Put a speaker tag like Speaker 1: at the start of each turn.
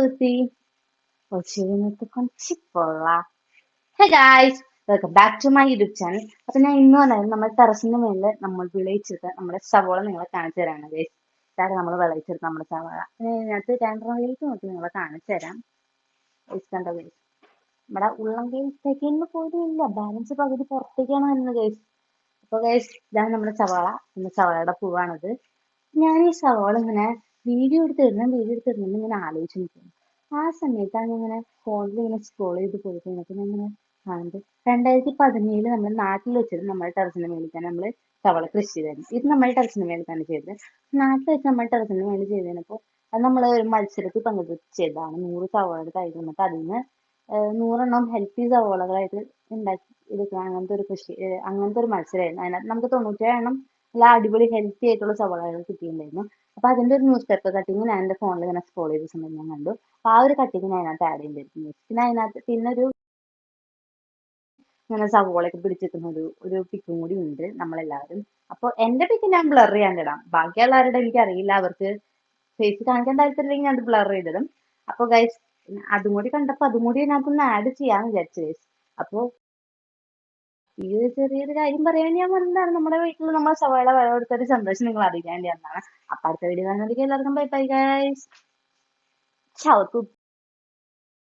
Speaker 1: Tutti. Well, she venuto con cipolla. Hey guys welcome back to my YouTube channel അപ്പൊ ഞാൻ ഇന്ന് വന്നത് നമ്മുടെ ടെറസിന്റെ മേളിൽ നമ്മൾ വിളയിച്ചെടുത്ത് നമ്മുടെ സവോള നിങ്ങളെ കാണിച്ചു തരാണ് ഗൈസ് ഇതാണ് നമ്മൾ വിളയിച്ചെടുത്ത നമ്മുടെ സവോള? ഇതിനകത്ത് രണ്ടെണ്ണയിലേക്ക് നോക്കി നിങ്ങളെ കാണിച്ചു തരാം. ഗൈസ് കണ്ടോ ഗൈസ് നമ്മുടെ ഉള്ളം ഗൈസ് ഇന്ന് പോയില്ല ബാലൻസ് പകുതി പുറത്തേക്കാണ് വരുന്നത് ഗൈസ് അപ്പൊ ഗൈസ് ഇതാണ് നമ്മുടെ സവാള. പിന്നെ സവാളയുടെ പൂവാണിത്. ഞാൻ ഈ സവാള ഇങ്ങനെ വീഡിയോ എടുത്ത് ഇടണം വീഡിയോ എടുത്ത് ഇടണം ഇങ്ങനെ ആലോചിച്ച് നിൽക്കുന്നു. ആ സമയത്താണ് ഇങ്ങനെ ഫോണിൽ ഇങ്ങനെ സ്ക്രോൾ ചെയ്ത് പോയിട്ട് ഇങ്ങനെ കാണുന്നത്. രണ്ടായിരത്തി പതിനേഴിൽ നമ്മൾ നാട്ടിൽ വെച്ചത് നമ്മുടെ ടെറസിന് മേളിൽ തന്നെ നമ്മൾ തവള കൃഷി ചെയ്തായിരുന്നു. ഇത് നമ്മൾ ടെറസിന് മേളിൽ തന്നെ ചെയ്തത്. നാട്ടിൽ വെച്ച് നമ്മൾ ടെറസിന് മേളിൽ ചെയ്തതിനപ്പോൾ അത് നമ്മൾ ഒരു മത്സരത്തിൽ പങ്കെടുത്ത് ചെയ്തതാണ്. നൂറ് സവാളയുടെ തൈ തന്നിട്ട് അതിൽ നിന്ന് നൂറെണ്ണം ഹെൽത്തി സവാളകളായിട്ട് ഉണ്ടാക്കി എടുക്കുക അങ്ങനത്തെ ഒരു കൃഷി അങ്ങനത്തെ ഒരു മത്സരമായിരുന്നു. അതിനകത്ത് നമുക്ക് തൊണ്ണൂറ്റേഴ് എണ്ണം നല്ല അടിപൊളി ഹെൽത്തി ആയിട്ടുള്ള സവാളകൾ കിട്ടിയിട്ടുണ്ടായിരുന്നു അപ്പൊ അതിന്റെ ഒരു ന്യൂസ് പേപ്പർ കട്ടിങ് ഞാൻ എന്റെ ഫോണിൽ ഇങ്ങനെ സ്ക്രോൾ ചെയ്ത സമയത്ത് ഞാൻ കണ്ടു. ആ ഒരു കട്ടിങ് ഞാൻ അതിനകത്ത് ആഡ് ചെയ്തിരുന്നു പിന്നെ അതിനകത്ത് പിന്നെ ഒരു ഇങ്ങനെ സവോളയൊക്കെ പിടിച്ചിരിക്കുന്ന ഒരു ഒരു പിക്കും കൂടി ഉണ്ട് നമ്മളെല്ലാവരും. അപ്പൊ എന്റെ പിക്ക് ഞാൻ ബ്ലർ ചെയ്യാൻ ഇടാം ബാക്കിയുള്ളവരുടെ എനിക്ക് അറിയില്ല. അവർക്ക് ഫേസ് കാണിക്കാൻ താല്പര്യമില്ലെങ്കിൽ ഞാൻ അത് ബ്ലർ ചെയ്തിടും അപ്പൊ ഗൈസ് അതും കൂടി കണ്ടപ്പോൾ അതും കൂടി ഇതിനകത്തൊന്ന് ആഡ് ചെയ്യാന്ന് വിചാരിച്ചു ഗൈസ് അപ്പൊ ഈ ഒരു ചെറിയൊരു കാര്യം പറയാൻ ഞാൻ വന്നതാണ്. നമ്മുടെ വീട്ടിൽ നമ്മൾ സവാള വിളവെടുത്ത ഒരു സന്തോഷം നിങ്ങൾ അറിയിക്കാൻ വേണ്ടി വന്നതാണ്. അപ്പൊ അടുത്ത വീഡിയോ കാണുന്നതിലേക്ക് എല്ലാവർക്കും ബൈ ബൈ ഗൈസ് ചാവത്തു